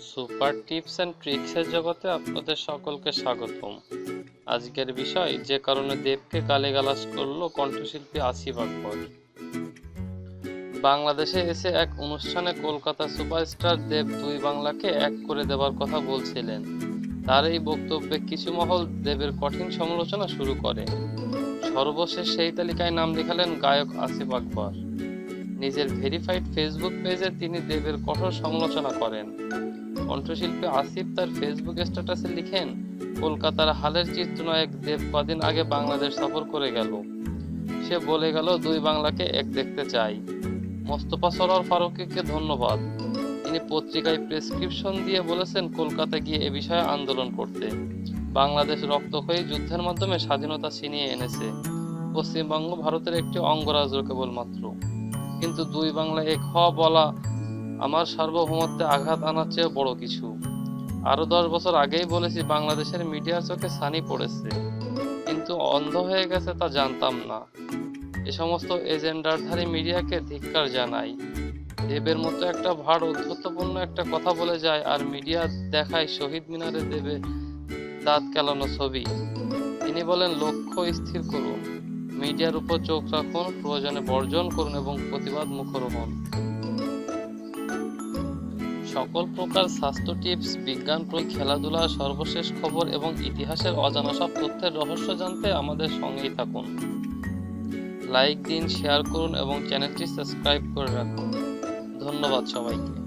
Super tips and ট্রিক্সের জগতে আপনাদের সকলকে স্বাগতম। আজকের বিষয়, যে কারণে দেবকে গালিগালাজ করল কণ্ঠশিল্পী আসিফ আকবর। বাংলাদেশে এসে এক অনুষ্ঠানে কলকাতা সুপারস্টার দেব দুই বাংলাকে এক করে দেওয়ার কথা বলছিলেন। তার এই বক্তব্যে কিছু মহল দেবের কঠিন সমালোচনা শুরু করে। সর্বশেষ সেই তালিকায় নাম লেখালেন গায়ক আসিফ আকবর। নিজের ভেরিফাইড ফেসবুক পেজে তিনি দেবের কঠোর সমালোচনা করেন। কণ্ঠশিল্পী আসিফ তার ফেসবুক স্ট্যাটাসে লিখেন, কলকাতার হালের চিত্রনায়ক দেব কদিন আগে বাংলাদেশ সফর করে গেল। সে বলে গেল, দুই বাংলাকে এক দেখতে চাই। মোস্তফা সরোয়ার ফারুকিকে ধন্যবাদ। তিনি পত্রিকায় প্রেসক্রিপশন দিয়ে বলেছেন, কলকাতা গিয়ে এ বিষয়ে আন্দোলন করতে। বাংলাদেশ রক্ত হয়ে যুদ্ধের মাধ্যমে স্বাধীনতা ছিনিয়ে এনেছে। পশ্চিমবঙ্গ ভারতের একটি অঙ্গরাজ্য কেবলমাত্র। কিন্তু দুই বাংলা এক হওয়া বলা আমার সার্বভৌমত্বে আঘাত আনার চেয়ে বড় কিছু। আরও দশ বছর আগেই বলেছি, বাংলাদেশের মিডিয়ার চোখে সানি পড়েছে। কিন্তু অন্ধ হয়ে গেছে তা জানতাম না। এ সমস্ত এজেন্ডারধারী মিডিয়াকে ধিক্কার জানাই। দেবের মতো একটা ভার অধ্যত্বপূর্ণ একটা কথা বলে যায় আর মিডিয়া দেখায় শহীদ মিনারে দেবে দাঁত কেলানো ছবি। তিনি বলেন, লক্ষ্য স্থির করুন। মিডিয়ার উপর চোখ রাখুন, প্রয়োজনে বর্জন করুন এবং প্রতিবাদ মুখর হন সকল প্রকার স্বাস্থ্য টিপস, বিজ্ঞান প্রয়োগ খেলাধুলা, সর্বশেষ খবর এবং ইতিহাসের অজানা সব তথ্যের রহস্য জানতে আমাদের সঙ্গেই থাকুন। লাইক দিন, শেয়ার করুন এবং চ্যানেলটি সাবস্ক্রাইব করে রাখুন। ধন্যবাদ সবাইকে।